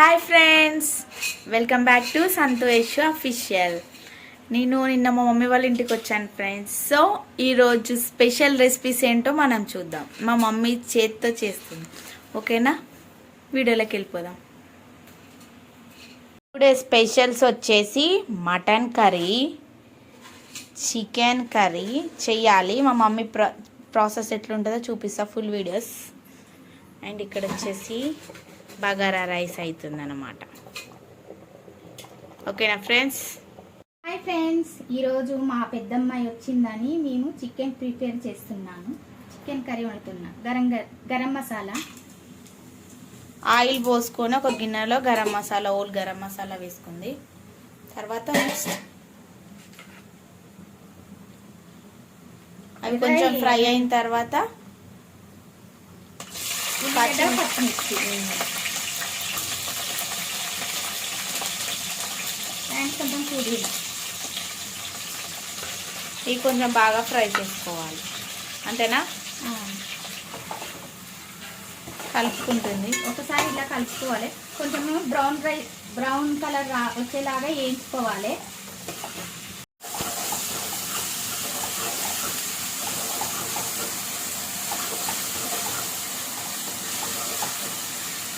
Hi friends welcome back to Santosh official నేను నిన్న మా మమ్మీ వాళ్ళ ఇంటికి వచ్చాను ఫ్రెండ్స్ సో ఈరోజు స్పెషల్ రెసిపీస్ ఏంటో మనం చూద్దాం. మా మమ్మీ చేత్తో చేస్తుంది. ఓకేనా? వీడియోలోకి వెళ్ళిపోదాం. టుడే స్పెషల్స్ వచ్చేసి మటన్ కర్రీ చికెన్ కర్రీ చెయ్యాలి మా మమ్మీ ప్రా ప్రాసెస్ ఎట్లుంటుందో చూపిస్తా ఫుల్ వీడియోస్ అండ్ ఇక్కడ వచ్చేసి బగారా రైస్ అవుతుంది అనమాట ఓకేనా ఫ్రెండ్స్? హాయ్ ఫ్రెండ్స్ ఈరోజు మా పెద్దమ్మాయి వచ్చిందని మేము చికెన్ ప్రిపేర్ చేస్తున్నాను. చికెన్ కర్రీ వండుతున్నా. గరం గరం మసాలా. ఆయిల్ పోసుకొని ఒక గిన్నెలో గరం మసాలా ఓల్ గరం మసాలా వేసుకుంది. తర్వాత నెక్స్ట్ అవి కొంచెం ఫ్రై అయిన తర్వాత పచ్చిమిర్చి. అండ్ కొంచెం పుదీనా. ఇవి కొంచెం బాగా ఫ్రై చేసుకోవాలి. అంతేనా? కలుపుకుంటుంది. ఒకసారి ఇలా కలుపుకోవాలి. కొంచెం బ్రౌన్ రై బ్రౌన్ కలర్ రా వచ్చేలాగా వేయించుకోవాలి.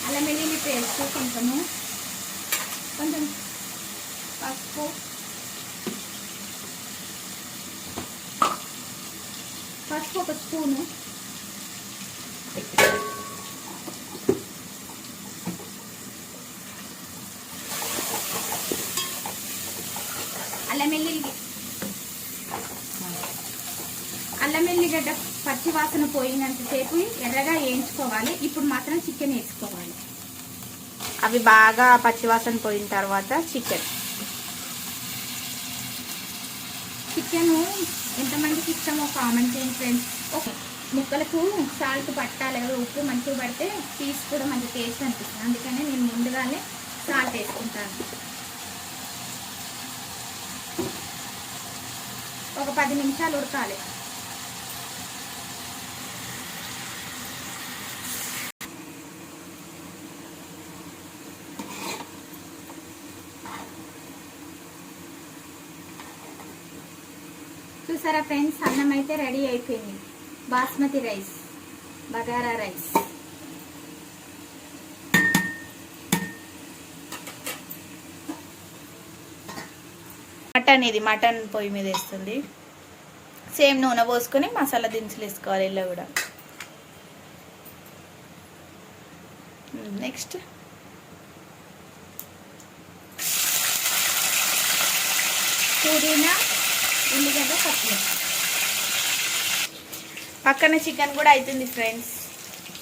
అల్లం వెల్లుల్లి పేస్ట్ కొంచెము కొంచెం పసుపు పసుపు ఒక స్పూను అల్లం వెల్లుల్లి అల్లం వెల్లిగడ్డ పచ్చి వాసన పోయినంతసేపు ఎర్రగా వేయించుకోవాలి ఇప్పుడు మాత్రం చికెన్ వేసుకోవాలి అవి బాగా పచ్చివాసన పోయిన తర్వాత చికెన్ చికెన్ ఎంతమందికి ఇష్టమో కామెంట్ చేయండి ఫ్రెండ్స్ ఓకే ముక్కలకు సాల్ట్ పట్టాలి కదా ఉప్పు మంచిగా పడితే పీస్ కూడా మంచి టేస్ట్ అనిపిస్తుంది. అందుకనే నేను ముందుగానే సాల్ట్ వేసుకుంటాను. ఒక పది నిమిషాలు ఉడకాలి. చూసారా ఫ్రెండ్స్? అన్నం అయితే రెడీ అయిపోయింది. Basmati rice bagara rice. Mutton ఇది మటన్ పొయ్యి మీద వేస్తుంది. సేమ్ నూనె పోసుకొని మసాలా దినుసులు వేసుకోవాలి ఇలా కూడా. నెక్స్ట్. పుదీనా ఉల్లిగడ్డ పచ్చిమిర్చి పక్కన చికెన్ కూడా అవుతుంది ఫ్రెండ్స్.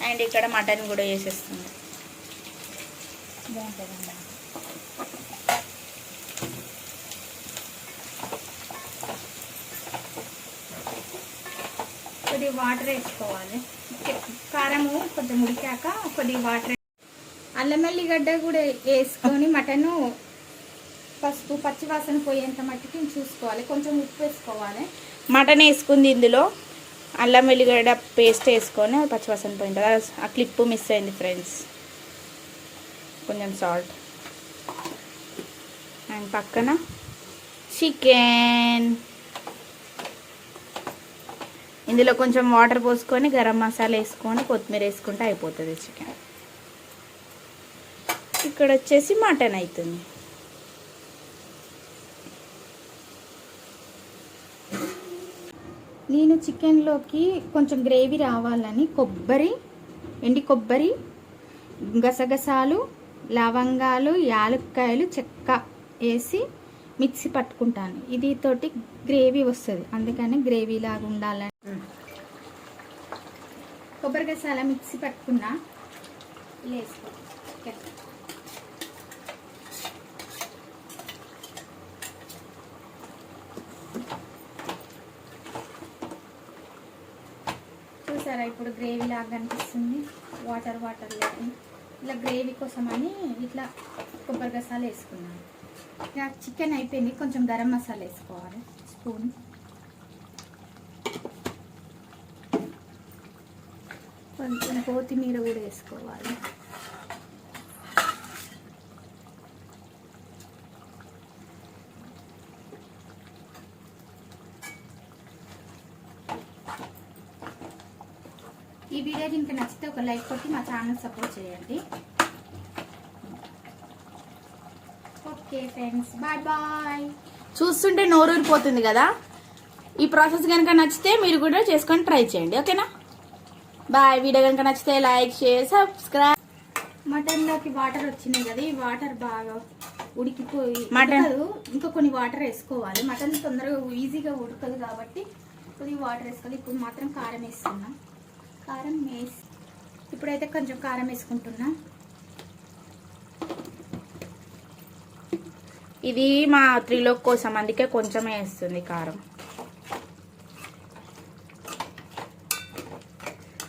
అండ్ ఇక్కడ మటన్ కూడా వేసేస్తుంది. బాగుంటుందండి కొద్దిగా వాటర్ వేసుకోవాలి. కారము కొంచెం ఉడికాక కొద్దిగా వాటర్ అల్లం వెల్లిగడ్డ కూడా వేసుకొని మటను పసుపు పచ్చివాసన పోయేంత మట్టికి చూసుకోవాలి. కొంచెం ఉప్పు వేసుకోవాలి. మటన్ వేసుకుంది ఇందులో. అల్లం వెల్లిగడ్డ పేస్ట్ వేసుకొని పచ్చివాసన పోయింది. ఆ క్లిప్ మిస్ అయింది ఫ్రెండ్స్. కొంచెం సాల్ట్. అండ్ పక్కన చికెన్. ఇందులో కొంచెం వాటర్ పోసుకొని గరం మసాలా వేసుకొని కొత్తిమీర వేసుకుంటే అయిపోతుంది చికెన్. ఇక్కడ వచ్చేసి మటన్ అవుతుంది నేను చికెన్లోకి కొంచెం గ్రేవీ రావాలని కొబ్బరి ఎండి కొబ్బరి గసగసాలు లవంగాలు యాలక్కాయలు చెక్క వేసి మిక్సీ పట్టుకుంటాను. ఇది తోటి గ్రేవీ వస్తుంది. అందుకని గ్రేవీ లాగా ఉండాలని. కొబ్బరి గసాల మిక్సీ పట్టుకున్నా. వేసుకో చూసారా ఇప్పుడు గ్రేవీ లాగా అనిపిస్తుంది. వాటర్ వాటర్ లేదు ఇలా గ్రేవీ కోసం అని ఇట్లా కొబ్బరి గసాలు వేసుకున్నాను. ఇక చికెన్ అయిపోయింది. కొంచెం గరం మసాలా వేసుకోవాలి. స్పూన్ కొంచెం కొత్తిమీర కూడా వేసుకోవాలి. ఈ వీడియో కనుక నచ్చితే ఒక లైక్ కొట్టి మా ఛానల్ సపోర్ట్ చేయండి. Okay friends bye bye. చూస్తుంటే నోరూరిపోతుంది కదా? ఈ ప్రాసెస్ కనుక నచ్చితే మీరు కూడా చేసుకొని ట్రై చేయండి ఓకేనా? బాయ్. వీడియో కనుక నచ్చితే లైక్ షేర్ సబ్స్క్రైబ్. మటన్లోకి వాటర్ వచ్చినాయి కదా ఈ వాటర్ బాగా ఉడికిపోయి మటన్-. ఇంకా కొన్ని వాటర్ వేసుకోవాలి. మటన్ తొందరగా ఈజీగా ఉడకదు కాబట్టి కొద్దిగా వాటర్ వేసుకోవాలి. ఇప్పుడు మాత్రం కారం వేస్తున్నాం. కారం వేసి ఇప్పుడైతే కొంచెం కారం వేసుకుంటున్నా. ఇది మా త్రీలో కోసం అందుకే కొంచెమే వేస్తుంది కారం.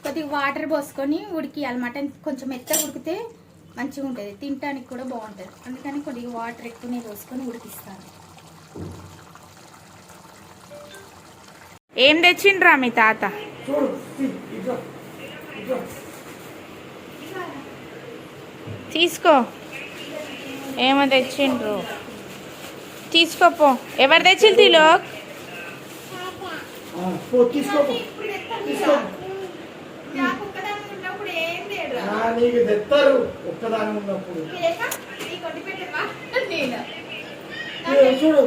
కొద్దిగా వాటర్ పోసుకొని ఉడికియాలి. మటన్ కొంచెం మెత్తగా ఉడికితే మంచిగా ఉంటుంది. తినడానికి కూడా బాగుంటుంది. అందుకని కొద్దిగా వాటర్ ఎక్కువనే పోసుకొని ఉడికిస్తాను. ఏం తెచ్చిండ్రా మీ తాత? తీసుకో. ఏమో తెచ్చిండ్రు. తీసుకోపో ఎవరు తెచ్చింది తిలోక్ చూడు.